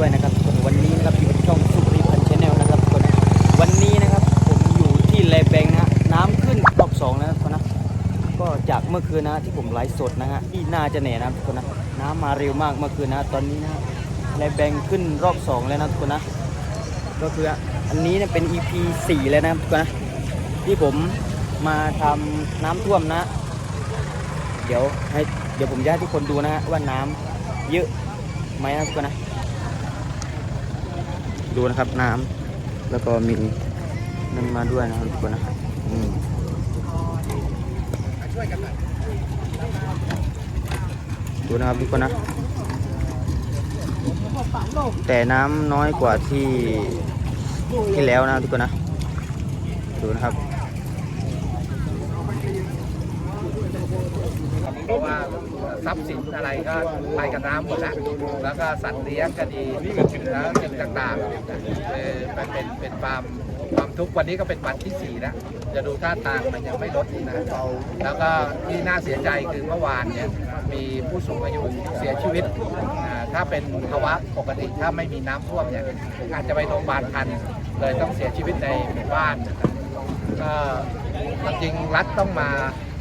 ด้วยนะครับคนวันนี้นะครับอยู่ที่ช่องสุริพันธ์ชแนลนะครับคนวันนี้นะครับผมอยู่ที่เลแบงนะน้ำขึ้นรอบสองแล้วนะคนนะก็จากเมื่อคืนนะที่ผมไลฟ์สดนะฮะที่น่าจะเหน่นะคนนะน้ำมาเร็วมากเมื่อคืนนะตอนนี้นะเลแบงขึ้นรอบสองแล้วนะคนนะก็คืออันนี้เนี่ยเป็น EP 4แล้วนะคนนะที่ผมมาทำน้ำท่วมนะ เดี๋ยวให้เดี๋ยวผมจะให้ทุกคนดูนะฮะว่าน้ำเยอะไหมนะทุกคนนะ ดูนะครับน้ำแล้วก็มีนั่นมาด้วยนะครับทุกคนนะอืมดูนะครับทุกคนนะ แต่น้ำน้อยกว่าที่ที่แล้วนะทุกคนนะ ดูนะครับ เพราะว่าทรัพย์สินอะไรก็ไปกับน้ำหมดแล้วแล้วก็สัตว์เลี้ยงก็ดีแล้วสิ่งต่างๆเออมันเป็นเป็นความความทุกข์วันนี้ก็เป็นวันที่สี่แล้วจะดูท่าทางมันยังไม่ลดนะแล้วก็ที่น่าเสียใจคือเมื่อวานเนี่ยมีผู้สูงอายุเสียชีวิตอ่าถ้าเป็นภาวะปกติถ้าไม่มีน้ำท่วมเนี่ยอาจจะไปโรงพยาบาลทัน เลยต้องเสียชีวิตในหมู่บ้านก็จริงรัฐต้องมา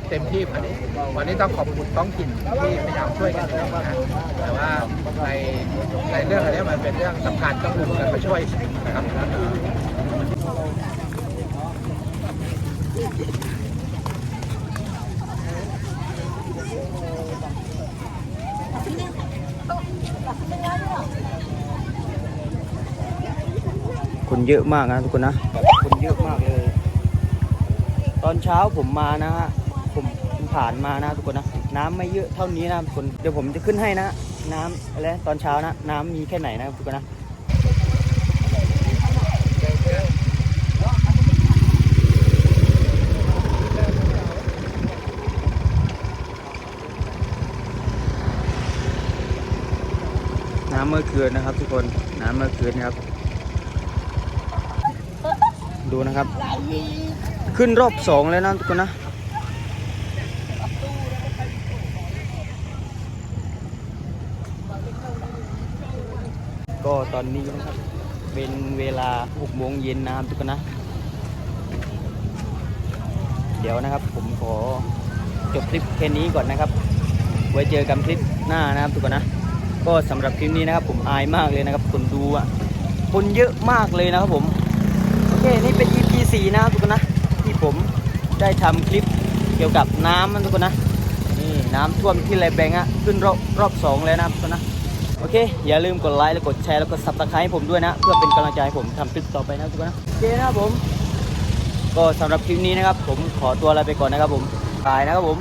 เต็มที่วันนี้วันนี้ต้องขอบคุณท้องถิ่นที่พยายามช่วยกันนะแต่ว่าในในเรื่องอันนี้มันเป็นเรื่องสำคัญต้องรวมกันมาช่วยนะครับคนเยอะมากนะทุกคนนะคนเยอะมากเลย ตอนเช้าผมมานะฮะ ผมผ่านมานะทุกคนนะ น้ำไม่เยอะเท่านี้นะทุกคนเดี๋ยวผมจะขึ้นให้นะ น้ำอะไรตอนเช้านะ น้ำมีแค่ไหนนะทุกคนนะน้ำเมื่อคืนนะครับทุกคนน้ำเมื่อคืนนะครับ ดูนะครับ ขึ้นรอบสองแล้วนะทุกคนนะ ก็ตอนนี้นะครับ เป็นเวลา6โมงเย็นนะครับทุกคนนะ เดี๋ยวนะครับผมขอจบคลิปแค่นี้ก่อนนะครับ ไว้เจอกันคลิปหน้านะครับทุกคนนะ ก็สำหรับคลิปนี้นะครับ ผมอายมากเลยนะครับ คนดูอะคนเยอะมากเลยนะครับผม โอเค นี่เป็น EP 4นะครับทุกคนนะ ที่ผมได้ทำคลิปเกี่ยวกับน้ำนะทุกคนนะ นี่น้ำท่วมที่ไรแบงอะขึ้นรอบรอบสองแล้วนะครับทุกคนนะ โอเค อย่าลืมกดไลค์และกดแชร์แล้วก็ซับสไครต์ให้ผมด้วยนะ เพื่อเป็นกำลังใจให้ผมทำคลิปต่อไปนะทุกคนนะโอเคนะครับผม ก็สำหรับคลิปนี้นะครับ ผมขอตัวลาไปก่อนนะครับผมบายนะครับผม